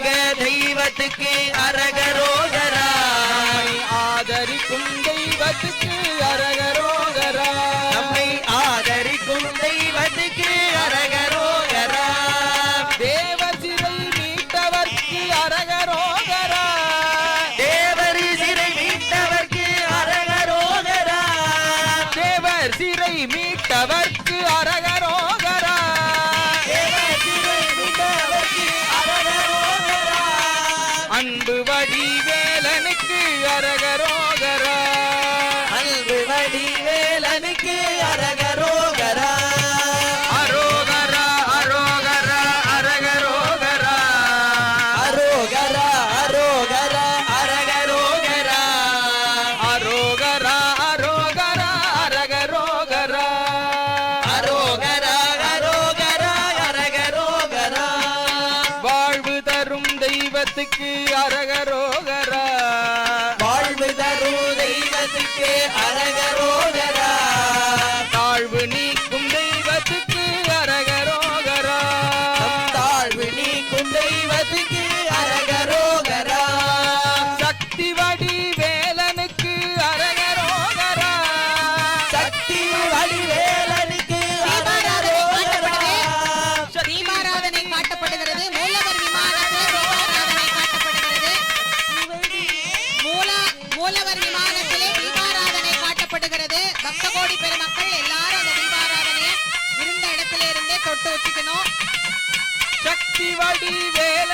ஆறுமுக தெய்வத்துக்கு அரகரோகராய் ஆதரிக்கும் தெய்வத்துக்கு அரகரோகரா அரகரோகரா. அன்பு வடிவேலனுக்கு அரகரோகரா. அரோகரா அரோகரா அரகரோகரா. அரோகரா அரோகரா அரகரோகரா. அரோகரா அரோகரா அரகரோகரா. அரோகரா அரோகரா அரகரோகரா. வாழ்வு தரும் தெய்வத்துக்கு அரகரோகரா. தெய்வத்துக்கு அரகரோகரா. சக்தி வடி வேலனுக்கு அரகரோகரா. சக்தி வடி வேலனுக்கு தீபாராதனை காட்டப்படுகிறது. மூலவர் விமானத்தில் தீபாராதனை காட்டப்படுகிறது. மூல மூலவர் விமானத்திலே தீபாராதனை காட்டப்படுகிறது. பக்த கோடி பெருமக்கள் எல்லாரும் அந்த தீபாராதனையை இருந்த இடத்துல இருந்தே தொட்டு வச்சுக்கணும். சக்தி